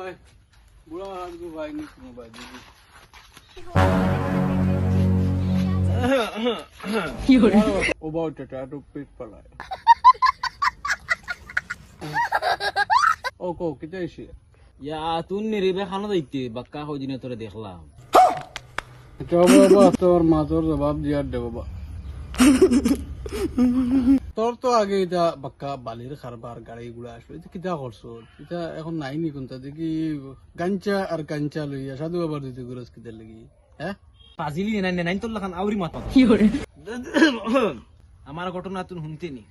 ভাই। বুড়া আজকে ভাই নি কোনো ভাই দিদি ও বাউ টাটা তো পেট পালায়। ও কো কিতে এসে ইয়া তুন নিরিবে খানো দেখতে বাক্কা হই দিনে তোরে দেখলাম। বাবা তোর মা তোর জবাব দিয়ার দে বাবা। তোর তো আগে এটা বাক্কা বালির খারবার গাড়ি গুলা আসলো এটা কিতা করছ? এটা এখন নাই নি কোনটা? দেখি গাঞ্চা আর কাঞ্চা লইয়া সাধু বাবার দিতে গুরস কিতা লাগি? হ্যাঁ? পাজিলি নাই নাই তোর লাখান আউরি মাত। আমার ঘটনা তুই শুনতে নি।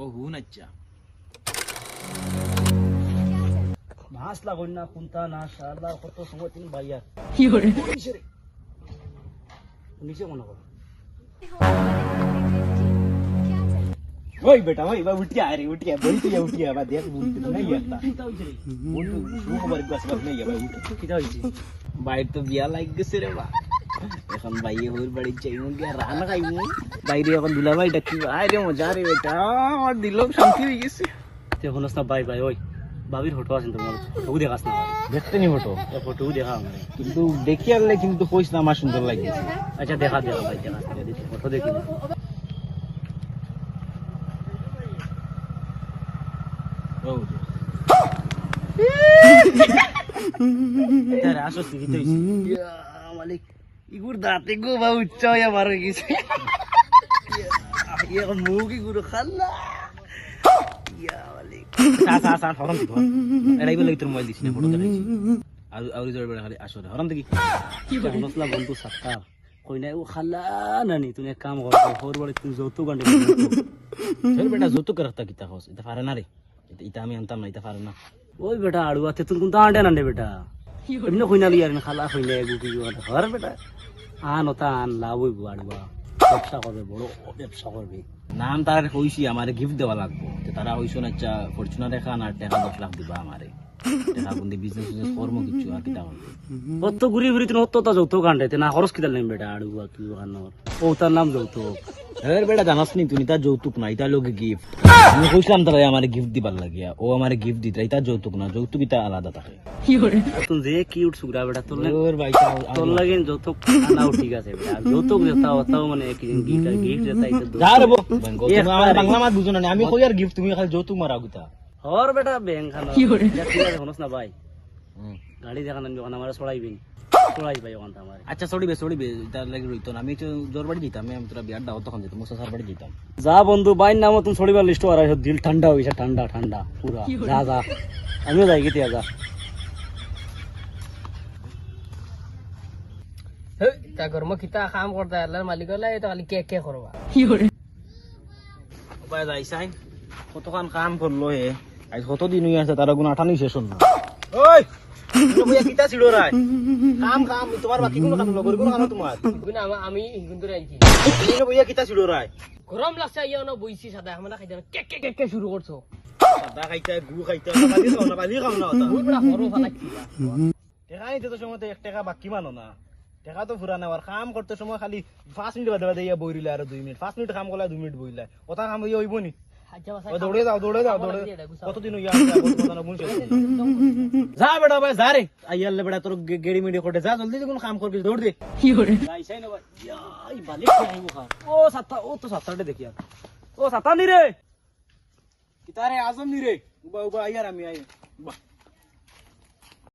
ও হুন আচ্ছা। ভাস লাগুন না কুন্তা না সারলা কত সময় তিনি বাইয়া। নিচে মনে করো। ওই বেটা ওই বা উঠিয়া রে উঠিয়া বই তুই উঠিয়া বা দেখ বলতে নাই বন্ধু শুরু খবর গাছ গাছ নাই বা উঠ কিটা হয়েছে বাইর তো বিয়া লাগ গেছে রে বা এখন বাইয়ে হইর বাড়ি যাইমু গিয়া রান্না খাইমু বাইরে এখন দুলাভাই ডাকি আরে মজা রে বেটা আমার দিল শান্তি হয়ে গেছে তুই হনস না বাই বাই ওই বাবির ফটো আছে তোমার ফটো দেখাস না দেখতে নি ফটো ফটো দেখা আমার কিন্তু দেখি আনলে কিন্তু কইস না আমার সুন্দর লাগছে আচ্ছা দেখা দেখা ভাই দেখা ফটো দেখি না তারে আসো সিরিতে হইছে মালিক ইগুর দাঁতে গো বা উচ্চ হইয়া বার গেছে মুখ ইগুর খাল্লা যৌতুক যৌতুক রাখতা কিতা হস এটা পারে না রে এটা আমি আনতাম না পারে না। ওই বেটা আড়ুয়া তে তুমি কোনটা আন্ডে নান্ডে বেটা। এমনি খালা এগু হর বেটা। আন ওটা আন লাভ হইব আড়ুয়া। ব্যবসা করবে বড় ব্যবসা করবে। নাম তার কইছি আমারে গিফট দেওয়া লাগবো। তো তারা হইছো না ফরচুনার না টাকা দশ লাখ দিবা আমারে। টাকা বন্দি বিজনেস বিজনেস কর্ম কিছু আর কিতা করবে কত ঘুরি ঘুরি তুমি অত তা যৌতুক আন্ডে না খরচ কিদাল নেই বেটা ও তার নাম বেটা জানাস নি তুই তার যৌতুক না এটা লোকে গিফট আমি কইছিলাম তারা আমারে গিফট দিবার লাগিয়া। ও আমারে গিফট দিতে এটা যৌতুক না যৌতুক এটা আলাদা থাকে যে কিউট সুগরা বেটা তোর ওর ভাইটা তোর লাগে যৌতুক আনাও ঠিক আছে বেটা। যৌতুক যেটা ওটাও মানে কি গিফট গিফট যেটা এটা দোষ। যা রে বো আমার বাংলা মাত বুঝো না আমি কই আর গিফট তুমি খালি যৌতুক মারা গুতা হর বেটা ব্যাংক খানো। আছে হনস না ভাই। গাড়ি দেখান আমি ওখানে আমার ছড়াইবিন ছড়াই আমার। আচ্ছা সরিবে সরিবে তার লাগি রইতো আমি তো জোর বাড়ি দিতাম আমি তোরা বিয়ার দাও তখন যেতাম মুসা সার বাড়ি দিতাম। যা বন্ধু বাইর নাম তুমি ছড়িবার লিস্ট আর দিল ঠান্ডা হইছে ঠান্ডা ঠান্ডা পুরা। যা যা। আমিও যাই গেতিয়া যা। তা ঘરમાં কিতা কাম খালি উপায় যাই কাম করল হে। আজ কত দিন হয়ে আছে তারা গুণ আঠানি শেষ হল না ওই কিতা ছিড়ো রাই কাম কাম তোমার বাকি কোনো কাম লগর কোনো কাম তোমার। কিন্তু আমি কিন্তু আনছি তুমি বইয়া কিতা ছিড়ো রাই গৰম লাগছে ইয়া ন বইছি সাদা খাই দেন কেক কেক কেক কেক শুরু করছ সাদা খাইতা গু খাইতা বালি খাও না বালি খাও না ওটা বহুত বড় হরো ফালাচ্ছি টেকা নিতে তো সময় তো এক টাকা বাকি মানো না। টেকা তো ফুরা নেওয়ার কাম করতে সময় খালি পাঁচ মিনিট বাদে বাদে ইয়া বইরিলে আর দুই মিনিট। পাঁচ মিনিট কাম করলে দুই মিনিট বইলে ওটা কাম ইয়ে হইব নি? আচ্ছা বাসা ও দৌড়ে যাও দৌড়ে যাও দৌড়ে দিয়ে দেয়, গুছাও। কতদিন হইয়া যা বেটা ভাই যা রে আইয়ালে বেটা তোর গে- গেড়ি মেড়ি কোটে যা জলদি কোন কাম করবি দৌড় দে যাইছাই না ভাই ইয়াই বালিক খাইবো খা ও সাতটা ও তো সাতটাতে দেখি আর ও সাতটা নি রে কিতারে আজম নি রে উবা উবা আইয়ার আমি আই বাহ